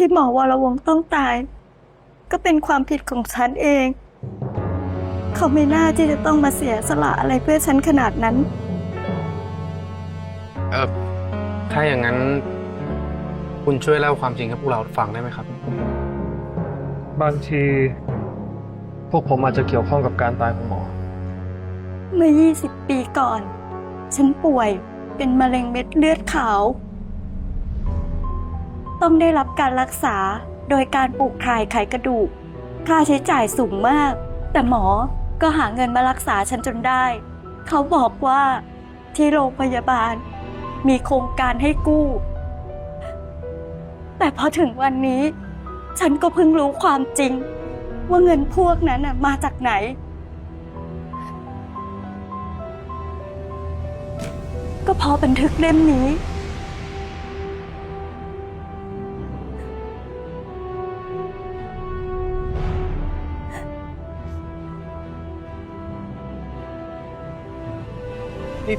ที่หมอวรวงศ์ต้องตาย ก็เป็นความผิดของฉันเอง เขาไม่น่าที่จะต้องมาเสียสละอะไรเพื่อฉันขนาดนั้น เออถ้าอย่างนั้น คุณช่วยเล่าความจริงให้พวกเราฟังได้ไหมครับ บางที พวกผมอาจจะเกี่ยวข้องกับการตายของหมอ เมื่อ 20 ปีก่อน ฉันป่วยเป็นมะเร็งเม็ดเลือดขาว ต้องได้รับการรักษาโดยการปลูกถ่ายไขกระดูก ค่าใช้จ่ายสูงมาก แต่หมอก็หาเงินมารักษาฉันจนได้ เขาบอกว่าที่โรงพยาบาล มีโครงการให้กู้ แต่พอถึงวันนี้ ฉันก็เพิ่งรู้ความจริง ว่าเงินพวกนั้นมาจากไหนก็เพราะบันทึกเล่มนี้ นี่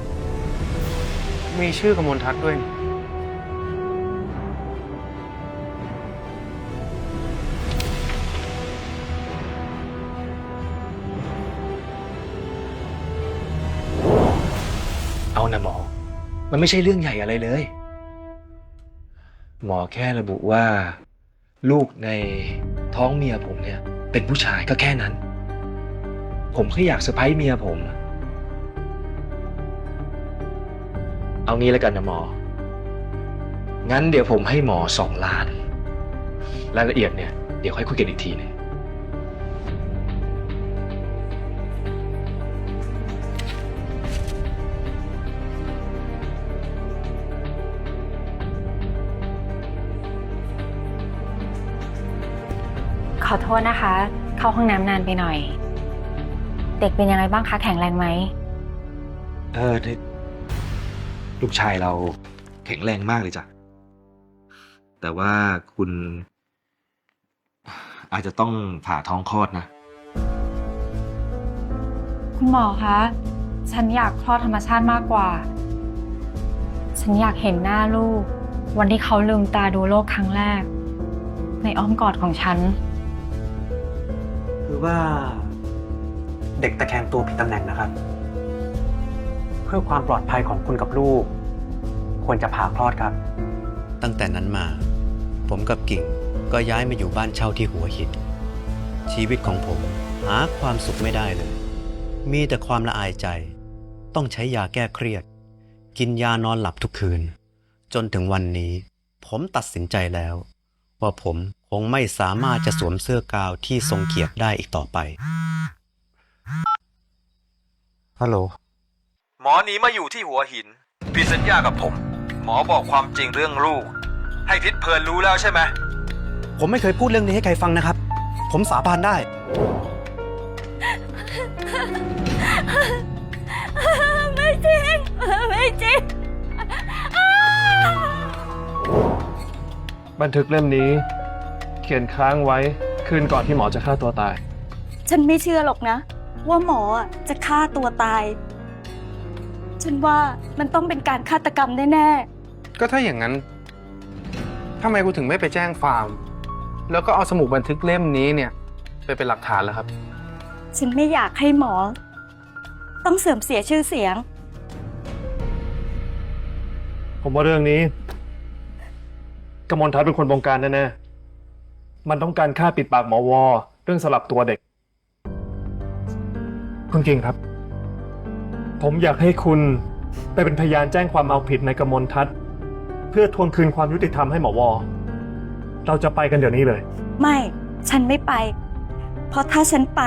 มีชื่อกมลทัศน์ด้วยนี่เอานะหมอ มันไม่ใช่เรื่องใหญ่อะไรเลย หมอแค่ระบุว่า ลูกในท้องเมียผมเนี่ย เป็นผู้ชายก็แค่นั้น ผมแค่อยากเซอร์ไพรส์เมียผม เอางี้แล้วกันนะหมอ งั้นเดี๋ยวผมให้หมอสองล้าน รายละเอียดเนี่ย เดี๋ยวค่อยคุยกันอีกทีหนึงขอโทษนะคะ เข้าห้องน้ำนานไปหน่อย เด็กเป็นยังไงบ้างคะ แข็งแรงไหม เออนี่ ลูกชายเราแข็งแรงมากเลยจ้ะ แต่ว่าคุณ อาจจะต้องผ่าท้องคลอดนะ คุณหมอคะ ฉันอยากคลอดธรรมชาติมากกว่า ฉันอยากเห็นหน้าลูก วันที่เขาลืมตาดูโลกครั้งแรก ในอ้อมกอดของฉัน คือว่า เด็กตะแคงตัวผิดตำแหน่งนะครับเพื่อความปลอดภัยของคุณกับลูก ควรจะผ่าคลอดครับ ตั้งแต่นั้นมา ผมกับกิ่งก็ย้ายมาอยู่บ้านเช่าที่หัวหิน ชีวิตของผมหาความสุขไม่ได้เลย มีแต่ความละอายใจ ต้องใช้ยาแก้เครียด กินยานอนหลับทุกคืน จนถึงวันนี้ ผมตัดสินใจแล้ว ว่าผมคงไม่สามารถจะสวมเสื้อกาวที่ทรงเกียรติได้อีกต่อไป ฮัลโหล หมอหนีมาอยู่ที่หัวหินผิดสัญญากับผม หมอบอกความจริงเรื่องลูก ให้ทิศเพลินรู้แล้วใช่ไหมผมไม่เคยพูดเรื่องนี้ให้ใครฟังนะครับ ผมสาบานได้ ไม่จริง ไม่จริง บันทึกเล่มนี้ เขียนค้างไว้คืนก่อนที่หมอจะฆ่าตัวตาย ฉันไม่เชื่อหรอกนะ ว่าหมออะจะฆ่าตัวตาย ฉันว่ามันต้องเป็นการฆาตกรรมแน่ก็ถ้าอย่างนั้นทำไมคุณถึงไม่ไปแจ้งฟาร์มแล้วก็เอาสมุดบันทึกเล่มนี้เนี่ยไปเป็นหลักฐานแล้วครับ ๆ ฉันไม่อยากให้หมอ ต้องเสื่อมเสียชื่อเสียง ผมว่าเรื่องนี้กมลทัศน์เป็นคนบงการแน่ๆ มันต้องการฆ่าปิดปากหมอวอเรื่องสลับตัวเด็ก คุณกิ่งครับ ผมอยากให้คุณไปเป็นพยานแจ้งความเอาผิดในกมลทัศน์เพื่อทวงคืนความยุติธรรมให้หมอวอ เราจะไปกันเดี๋ยวนี้เลย ไม่ ฉันไม่ไป เพราะถ้าฉันไป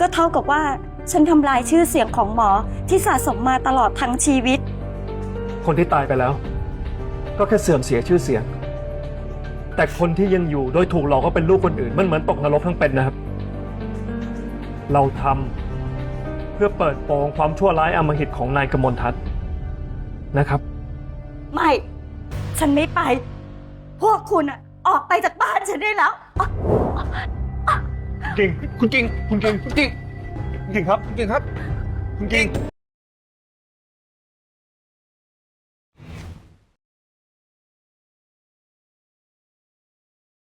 ก็เท่ากับว่าฉันทำลายชื่อเสียงของหมอที่สะสมมาตลอดทั้งชีวิต คนที่ตายไปแล้ว ก็แค่เสื่อมเสียชื่อเสียง แต่คนที่ยังอยู่โดยถูกหลอกก็เป็นลูกคนอื่นมันเหมือนตกนรกทั้งเป็นนะครับ เราทำ เพื่อเปิดโปงความชั่วร้ายอำมหิตของนายกมลทัศน์นะครับ ไม่ ฉันไม่ไป พวกคุณอะออกไปจากบ้านฉันได้แล้วกิ่งคุณกิ่งคุณกิ่งคุณกิ่งกิ่งครับจริงครับ คุณกิ่ง